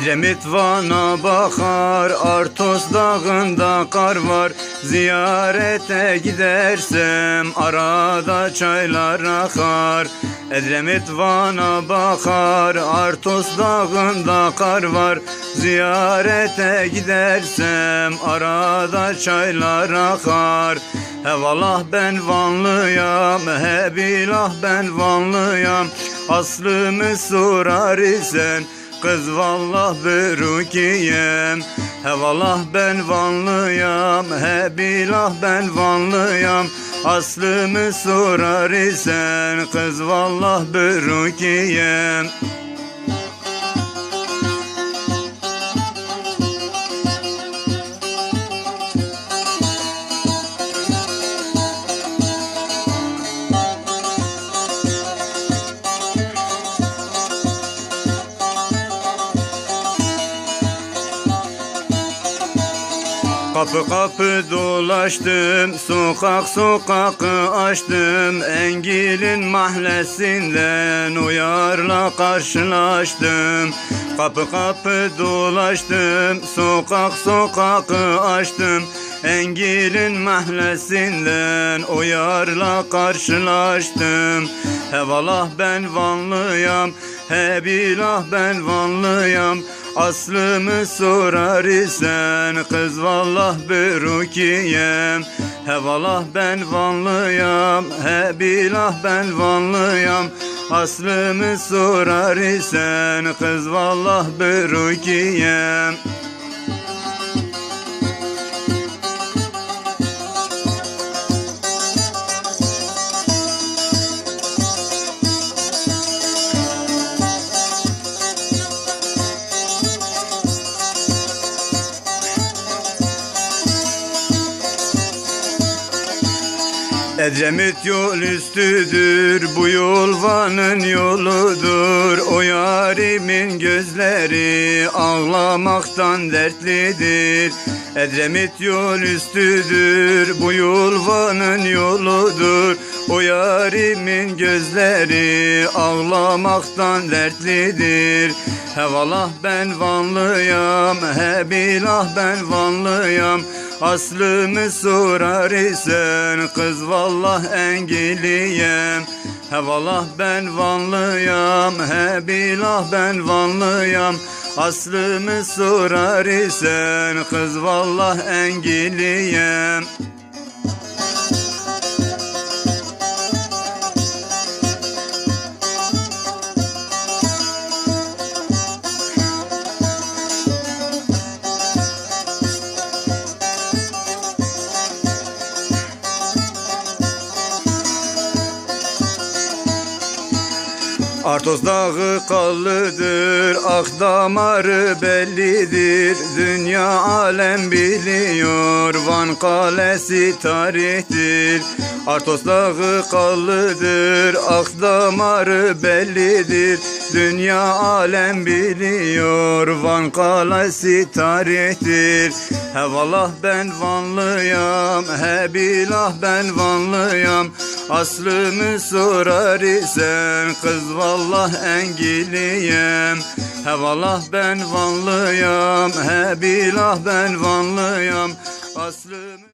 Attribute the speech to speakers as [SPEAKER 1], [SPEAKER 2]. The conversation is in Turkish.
[SPEAKER 1] Edremit Van'a bakar Artos dağında kar var. Ziyarete gidersem Arada çaylar akar. Edremit Van'a bakar Artos dağında kar var. Ziyarete gidersem Arada çaylar akar. Hevalah ben Vanlıyam He bilah ben Vanlıyam. Aslımı sorar isen Kız vallah berukiyem He vallah ben vanlıyam He bilah ben vanlıyam. Aslımı sorar isen Kız vallah berukiyem Kapı kapı dolaştım, sokak sokak açtım. Engil'in mahallesinden uyarla karşılaştım. Kapı kapı dolaştım, sokak sokak açtım. Engil'in mahallesinden uyarla karşılaştım. Hevalah ben Vanlıyam, he bilah ben Vanlıyam Aslımı sorar isen kız vallah berukiyem He vallah ben vanlıyam he bilah ben vanlıyam. Aslımı sorar isen kız vallah berukiyem Edremit yol üstüdür, bu yol Van'ın yoludur. O yarimin gözleri ağlamaktan dertlidir. Edremit yol üstüdür, bu yol Van'ın yoludur. O yarimin gözleri ağlamaktan dertlidir. Hevalah ben Vanlıyam, he bilah ben Vanlıyam Aslımı sorar isen kız vallah engiliyem. He vallah ben vanlıyam. He bilah ben vanlıyam. Aslımı sorar isen kız vallah engiliyem Artos dağı kallıdır, ak damarı bellidir. Dünya alem biliyor, Van kalesi tarihtir. Artos dağı kallıdır, ak damarı bellidir. Dünya alem biliyor, Van kalesi tarihtir. He vallah ben Vanlıyam, he bilah ben Vanlıyam Aslımı sorar isen kız vallah engiliyem. He vallah ben Vanlıyam he bilah ben Vanlıyam. Aslımı